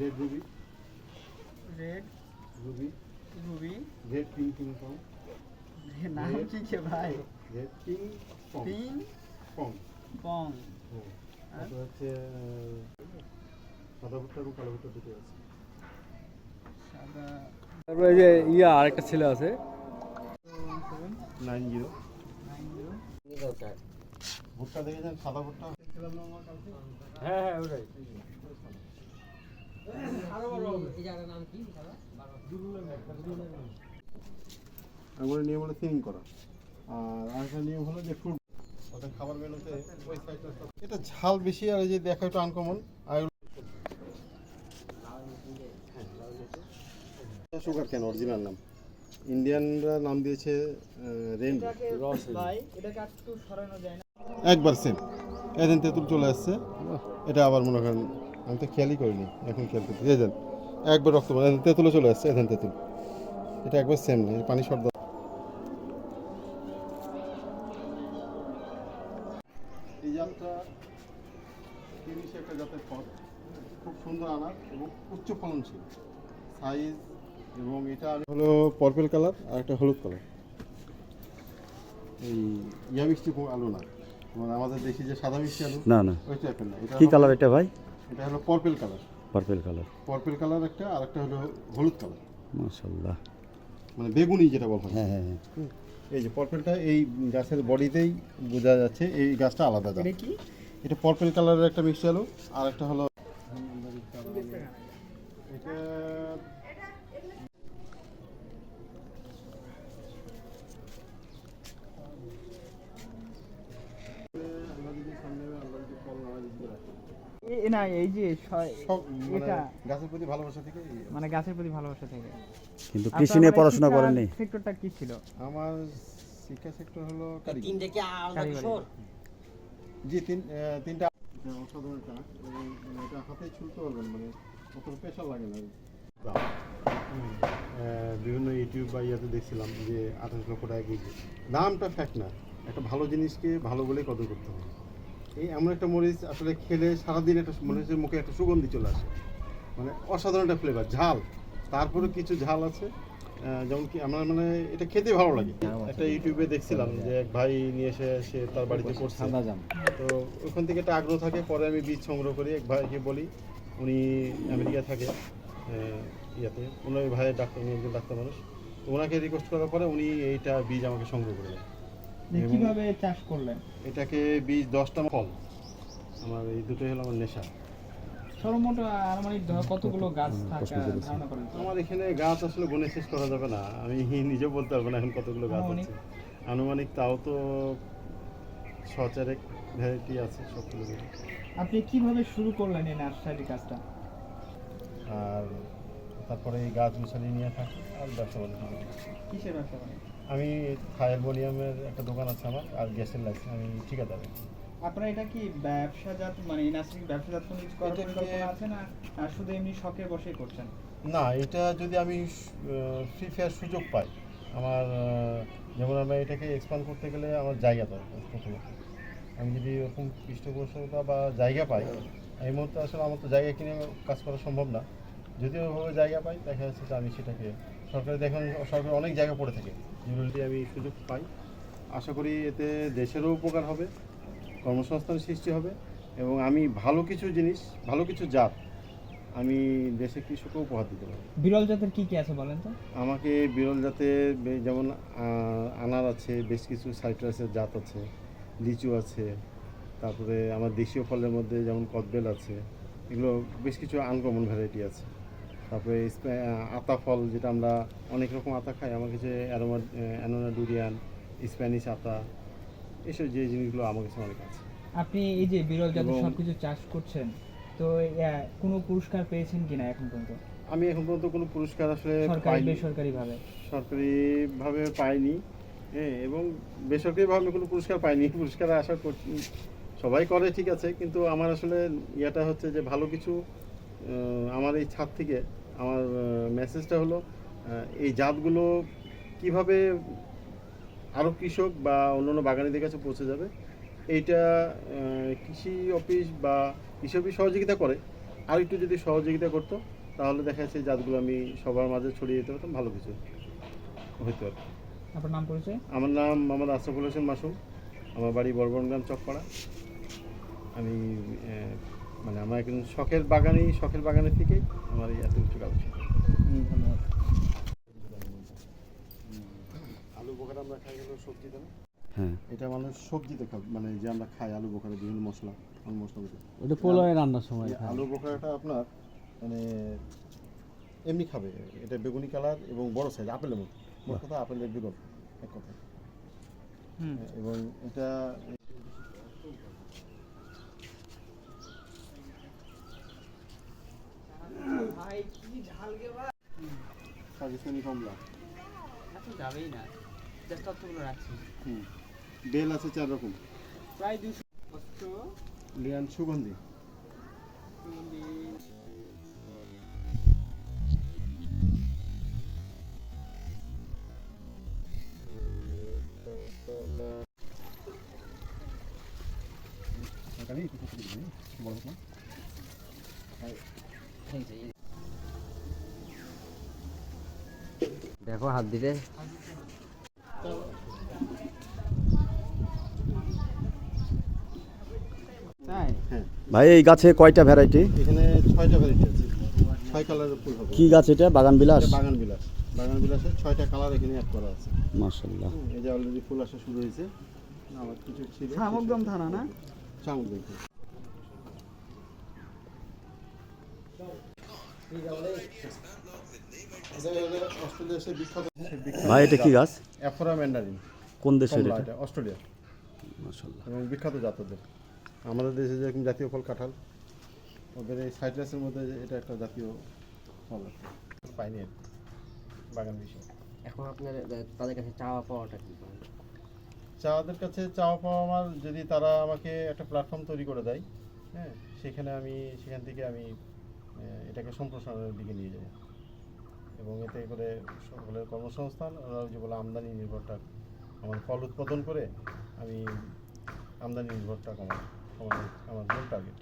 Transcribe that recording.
Red ruby red ruby ruby red ping ping pong নাম কি কে ভাই red ping pong ping pong pong তারপর হচ্ছে সাদা ভুট্টা এবং কালো ভুট্টা দুটো আছে সাদা তারপরে যে ইয়া আরেকটা ছেলে আছে নাইন জিরো নাইন জিরো ভুট্টা দেখেছেন সাদা ভুট্টা হ্যাঁ হ্যাঁ ওটাই এগুলো নিয়ম হলো থিনিং করা। আর আরেকটা নিয়ম হলো যে ফ্রুট খাবার মেনুতে ওই সাইডটা এটা ঝাল বেশি আর এই যে দেখা একটু আনকমন আর সুগার কেন? অরিজিনাল নাম। ইন্ডিয়ানরা নাম দিয়েছে রেনবো ভাই এটাকে আর একটু সরানো যায় না। একবার সেম এদিন তেঁতুল চলে আসছে। এটা আবার মনে করেন আমি তো খেয়ালই করিনি এখন খেয়াল করতে এই দেন একবার রক্ত তেঁতুলে চলে আসছে এদিন তেঁতুল। এটা একবার সেম না পানি শর্ট দাও এই জাতটা তিরিশে একটা জাতের ফল। খুব সুন্দর আনার এবং উচ্চ ফলনশীল। সাইজ এবং এটা হলো পার্পল কালার আর একটা হলুদ কালার এই ইয়া মিষ্টি আলু না। মানে আমাদের দেশি যে সাদা মিষ্টি আলু না না। ওই টাইপের না। কি কালার এটা ভাই? এটা হলো purple colour purple colour purple colour একটা আর একটা হলো হলুদ কালার মাশাআল্লাহ। মানে বেগুনি যেটা বলা হয়। হ্যাঁ হ্যাঁ হ্যাঁ। এই যে পার্পলটা এই গাছের বডিতেই বোঝা যাচ্ছে এই গাছটা আলাদা জাত। এটা কি? এটা পার্পল কালারের একটা মিক্স হলো আর একটা হলো এটা আল্লাহ যদি সামনে আল্লাহ যদি ফল না দিতে রাখে এ- এ না এই যে মানে এটা গাছের প্রতি ভালোবাসা থেকে মানে গাছের প্রতি ভালোবাসা থেকে। কিন্তু কৃষি নিয়ে পড়াশোনা করেননি? সেক্টরটা কি ছিল? আমার শিক্ষা সেক্টর হলো তিনটে কি আলাদা কিশোর? জি তিন তিনটা অসাধারণ একটা মানে এটা হাতে ছুলতে পারবেন মানে অত লাগে না। বিভিন্ন ইউটিউব বা ইয়াতে দেখছিলাম যে আঠাশ লক্ষ টাকা কেজি। দামটা ফ্যাক্ট না। একটা ভালো জিনিসকে ভালো বলেই কদর করতে হবে। এই এমন একটা মরিচ আসলে খেলে সারাদিন একটা হচ্ছে মুখে একটা সুগন্ধি চলে আসে। মানে অসাধারণ একটা ফ্লেভার ঝাল। তারপরে কিছু ঝাল আছে যেমন কি আমার মানে এটা খেতে ভালো লাগে। একটা ইউটিউবে দেখছিলাম যে এক ভাই নিয়ে এসে সে তার বাড়িতে করছে। তো ওখান থেকে একটা আগ্রহ থাকে পরে আমি বীজ সংগ্রহ করি এক ভাইকে বলি উনি আমেরিকা থাকে ইয়াতে। উনি ভাইয়ের ডাক্তার উনি একজন ডাক্তার মানুষ। তো ওনাকে রিকোয়েস্ট করার পরে উনি এইটা বীজ আমাকে সংগ্রহ করে দেন যে কীভাবে চাষ করলেন? এটাকে বীজ দশটা ফল আমার এই দুটোই হলো আমার নেশা। সর্বমোট আনুমানিক কতগুলো গাছ থাকা ধারণা করেন আমার এখানে গাছ আসলে গুণে শেষ করা যাবে না। আমি নিজেও বলতে পারব না এখন কতগুলো গাছ আনুমানিক? আছে। আনুমানিক তাও তো ছচারেক ভ্যারাইটি আছে সবগুলো। আপনি কীভাবে শুরু করলেন এই নার্সারি কাজটা আর তারপরে এই গাছ গুছালি নিয়ে থাকি আর ব্যবসা বাণিজ্য করি। কিসের ব্যবসা আমি থায়ারবোনিয়ামের একটা দোকান আছে আমার আর গ্যাসের লাইসেন্স আমি ঠিকাদার। আপনার এটা কি ব্যবসাজাত মানে এই নার্সারি ব্যবসাজাত কোনো কিছু করার পরিকল্পনা আছে না আর শুধু এমনি শখের বসেই করছেন? না এটা যদি আমি ফ্রি ফায়ার সুযোগ পাই আমার যেমন আমরা এটাকে এক্সপান্ড করতে গেলে আমার জায়গা দরকার প্রথমত আমি যদি ওরকম পৃষ্ঠপোষকতা বা জায়গা পাই এই মুহূর্তে আসলে আমার তো জায়গা কিনে কাজ করা সম্ভব না। যদি ওইভাবে জায়গা পাই দেখা যাচ্ছে যে আমি সেটাকে সরকারি দেখুন সরকার অনেক জায়গা পড়ে থাকে। যেগুলো যদি আমি সুযোগ পাই। আশা করি এতে দেশেরও উপকার হবে কর্মসংস্থান সৃষ্টি হবে এবং আমি ভালো কিছু জিনিস ভালো কিছু জাত আমি দেশে কৃষককে উপহার দিতে পারি বিরল জাতের কি কি আছে বলেন তো? আমাকে বিরল জাতের যেমন আনার আছে বেশ কিছু সাইট্রাসের জাত আছে লিচু আছে তারপরে আমার দেশীয় ফলের মধ্যে যেমন কদবেল আছে এগুলো বেশ কিছু আনকমন ভ্যারাইটি আছে। তারপরে আতা ফল যেটা আমরা অনেক রকম আতা খাই। আমার কাছে অ্যারোমা অ্যানোনা ডুরিয়ান স্প্যানিশ আতা এসব যে জিনিসগুলো আমার কাছে অনেক আছে। আপনি এই যে বিরল জাতের এবং- সবকিছু চাষ করছেন তো কোনো পুরস্কার পেয়েছেন কিনা এখন পর্যন্ত? আমি এখন পর্যন্ত কোনো পুরস্কার আসলে সরকারি পাইনি। বেসরকারি ভাবে সরকারিভাবে পাইনি। হ্যাঁ এবং বেসরকারিভাবে আমি কোনো পুরস্কার পাইনি। পুরস্কার আশা করছি সবাই করে ঠিক আছে। কিন্তু আমার আসলে ইয়েটা হচ্ছে যে ভালো কিছু আমার এই ছাদ থেকে আমার মেসেজটা হলো এই জাতগুলো কীভাবে আরও কৃষক বা অন্যান্য বাগানীদের কাছে পৌঁছে যাবে? এইটা কৃষি অফিস বা কৃষি অফিস সহযোগিতা করে। আর একটু যদি সহযোগিতা করতো তাহলে দেখা যাচ্ছে জাতগুলো আমি সবার মাঝে ছড়িয়ে দিতে পারতাম ভালো কিছু হইতো কি। আপনার নাম পরিচয়? আমার নাম মোহাম্মদ আশরাফুল হোসেন মাসুম। আমার বাড়ি বরবনগ্রাম চকপাড়া। আমি মানে আমার একজন শখের বাগানেই শখের বাগানের থেকেই আমার এই এত উচ্চ কাজ হুম, ধন্যবাদ। আলু বোখারা আমরা খাই হলো সবজিতে না? হ্যাঁ। এটা মানুষ সবজিতে খায় মানে যে আমরা খাই আলু বোখারা বিভিন্ন মশলা অন্য মশলা। ওটা পোলাওয়ে রান্নার সময় আলু বোখারাটা আপনার মানে এমনি খাবে। এটা বেগুনি কালার এবং বড় সাইজ আপেলের মতো। মোট কথা আপেলের বেগুন এক কথা। এবং এটা পাকিস্তানি কমলা। এখন যাবেই না। জাস্ট রাখছি। হুম। বেল আছে চার রকম। প্রায় দুশো লিয়ান সুগন্ধি। দেখো হাত দিলে তাই হ্যাঁ ভাই এই গাছে কয়টা ভ্যারাইটি এখানে ছয়টা ভ্যারাইটি আছে। ছয় কালারের ফুল হবে। কি গাছ এটা? বাগান বিলাস? বাগান বিলাস। বাগান বিলাসের ছয়টা কালার এখানে অ্যাড করা আছে। মাশাল্লাহ হুম, এই যে অলরেডি ফুল আসা শুরু হয়েছে। আমার কিছু ছিল শামুকদম থানা না? চামুকদম অস্ট্রেলিয়ার বিখ্যাত ভাই এটা কি গাছ? Afourer mandarin. কোন দেশের এটা? অস্ট্রেলিয়া। মাশাল্লাহ এবং বিখ্যাত জাত ওদের আমাদের দেশে যেরকম জাতীয় ফল কাঁঠাল ওদের এই সাইট্রাসের মধ্যে এটা একটা জাতীয় ফল পাইনি বাগান বিষয়। এখন আপনার তাদের কাছে চাওয়া পাওয়াটা কি? চাওয়াদের কাছে চাওয়া পাওয়া আমার যদি তারা আমাকে একটা প্ল্যাটফর্ম তৈরি করে দেয় হ্যাঁ সেখানে আমি সেখান থেকে আমি এটাকে সম্প্রসারণের দিকে নিয়ে যাব। এবং এতে করে সকলের কর্মসংস্থান, ওরা বলে আমদানি নির্ভরটা আমার ফল উৎপাদন করে আমি আমদানি নির্ভরটা কমানো আমার আমার মূল টার্গেট